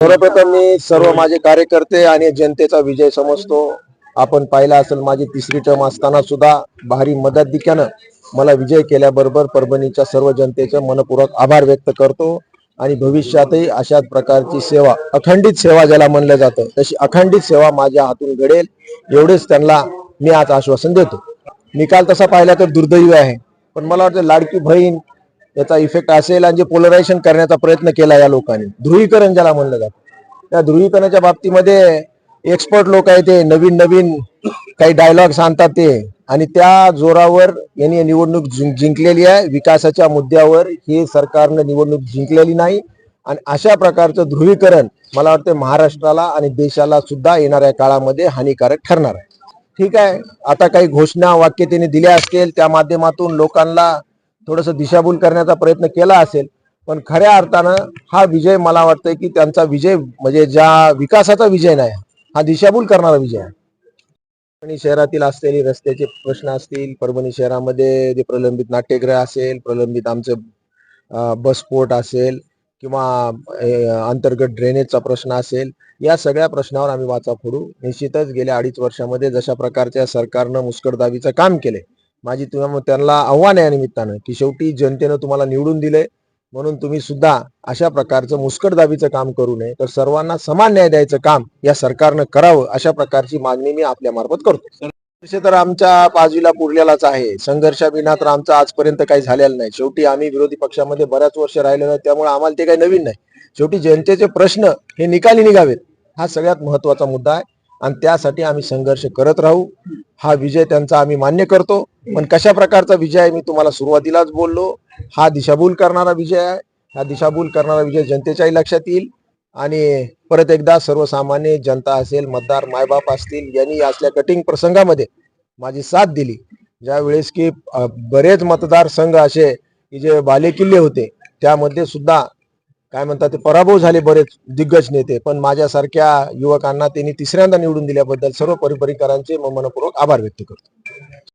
सर्वप्रथम मी सर्व माझे कार्यकर्ते आणि जनतेचा विजय समजतो. आपण पाहिला असेल माझी तिसरी टर्म असताना सुद्धा भारी मदत दिक्यानं मला विजय केल्याबरोबर परभणीच्या सर्व जनतेचे मनपूर्वक आभार व्यक्त करतो. आणि भविष्यातही अशाच प्रकारची सेवा अखंडित सेवा ज्याला म्हणलं जातं तशी अखंडित सेवा माझ्या हातून घडेल एवढेच त्यांना मी आज आश्वासन देतो. निकाल तसा पाहिला तर दुर्दैवी आहे. पण मला वाटतं लाडकी बहीण याचा इफेक्ट असेल आणि जे पोलरायझेशन करण्याचा प्रयत्न केला या लोकांनी. ध्रुवीकरण ज्याला म्हणलं जातं. त्या ध्रुवीकरणाच्या बाबतीमध्ये एक्सपर्ट लोक आहेत ते नवीन नवीन काही डायलॉग्स आणतात ते. आणि त्या जोरावर यांनी निवडणूक जिंकलेली आहे. विकासाच्या मुद्द्यावर ही सरकारनं निवडणूक जिंकलेली नाही. आणि अशा प्रकारचं ध्रुवीकरण मला वाटतं महाराष्ट्राला आणि देशाला सुद्धा येणाऱ्या काळामध्ये हानिकारक ठरणार आहे. ठीक आहे. आता काही घोषणा वाक्य त्यांनी दिल्या असतील त्या माध्यमातून लोकांना थोडस दिशाभूल करण्याचा प्रयत्न केला असेल पण खऱ्या अर्थानं हा विजय मला वाटतंय की त्यांचा विजय म्हणजे ज्या विकासाचा विजय नाही हा दिशाभूल करणारा विजय आहे. परभणी शहरातील असलेले रस्त्याचे प्रश्न असतील परभणी शहरामध्ये जे प्रलंबित नाट्यगृह असेल प्रलंबित आमचं बस पोर्ट असेल किंवा अंतर्गत ड्रेनेजचा प्रश्न असेल या सगळ्या प्रश्नावर आम्ही वाचा फोडू. निश्चितच गेल्या अडीच वर्षामध्ये जशा प्रकारच्या सरकारनं मुस्कटदाबीचं काम केले माझी तुम्हाला त्यांना आव्हान आहे निमित्तानं की शेवटी जनतेनं तुम्हाला निवडून दिले म्हणून तुम्ही सुद्धा अशा प्रकारचं मुस्कटदाबीचं काम करू नये. तर सर्वांना समान न्याय द्यायचं काम या सरकारनं करावं अशा प्रकारची मागणी मी आपल्या मार्फत करतो. तसे तर आमच्या बाजूला पुरलेलाच आहे. संघर्षाविना तर आमचं आजपर्यंत काही झालेलं नाही. शेवटी आम्ही विरोधी पक्षामध्ये बऱ्याच वर्ष राहिलेलो त्यामुळे आम्हाला ते काही नवीन नाही. शेवटी जनतेचे प्रश्न हे निकाली निघावेत. हा सगळ्यात महत्त्वाचा मुद्दा आहे. आणि त्यासाठी आम्ही संघर्ष करत राहू. हा विजय त्यांचा आम्ही मान्य करतो. पण कशा प्रकारचा विजय आहे मी तुम्हाला सुरुवातीलाच बोललो. हा दिशाभूल करणारा विजय आहे. हा दिशाभूल करणारा विजय जनतेच्याही लक्षात येईल. आणि परत एकदा सर्वसामान्य जनता असेल मतदार मायबाप असतील यांनी असल्या कटिंग प्रसंगामध्ये माझी साथ दिली. ज्या वेळेस की बरेच मतदारसंघ असे की जे बालेकिल्ले होते त्यामध्ये सुद्धा काय म्हणतात ते पराभव झाले बरेच दिग्गज नेते पण माझ्यासारख्या युवकांना त्यांनी तिसऱ्यांदा निवडून दिल्याबद्दल सर्व परिपरिकरांचे मनपूर्वक आभार व्यक्त करतो.